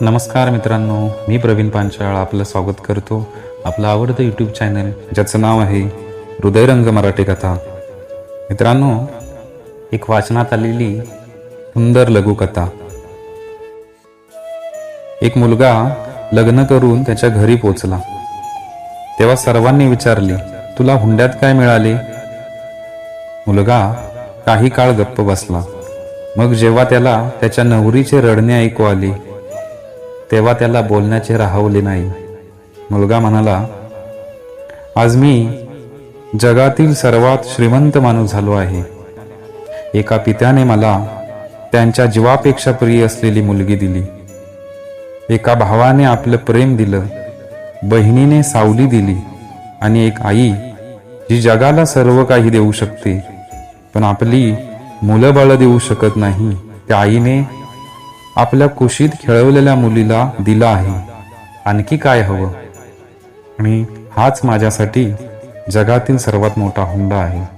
नमस्कार मित्रांनो मी प्रवीण पांचाळ आपलं स्वागत करतो आपलं आवडतं यूट्यूब चॅनल ज्याचं नाव आहे हृदयरंग मराठी कथा. मित्रांनो एक वाचनात आलेली सुंदर लघुकथा. एक मुलगा लग्न करून त्याच्या घरी पोचला. तेव्हा सर्वांनी विचारले तुला हुंड्यात काय मिळाले? मुलगा काही काळ गप्प बसला. मग जेव्हा त्याला त्याच्या नवरीचे रडणे ऐकू आले तेव्हा त्याला बोलण्याचे राहवले नाही. मुलगा म्हणाला आज मी जगातील सर्वात श्रीमंत माणूस झालो आहे. एका पित्याने मला त्यांच्या जीवापेक्षा प्रिय असलेली मुलगी दिली. एका भावाने आपलं प्रेम दिलं बहिणीने सावली दिली आणि एक आई जी जगाला सर्व काही देऊ शकते पण आपली मुलं बाळ देऊ शकत नाही त्या आईने आपल्या कुशीत खेळवलेल्या मुलीला दिला आहे. आणखी काय हवं? आणि हाच माझ्यासाठी जगातील सर्वात मोठा हुंडा आहे.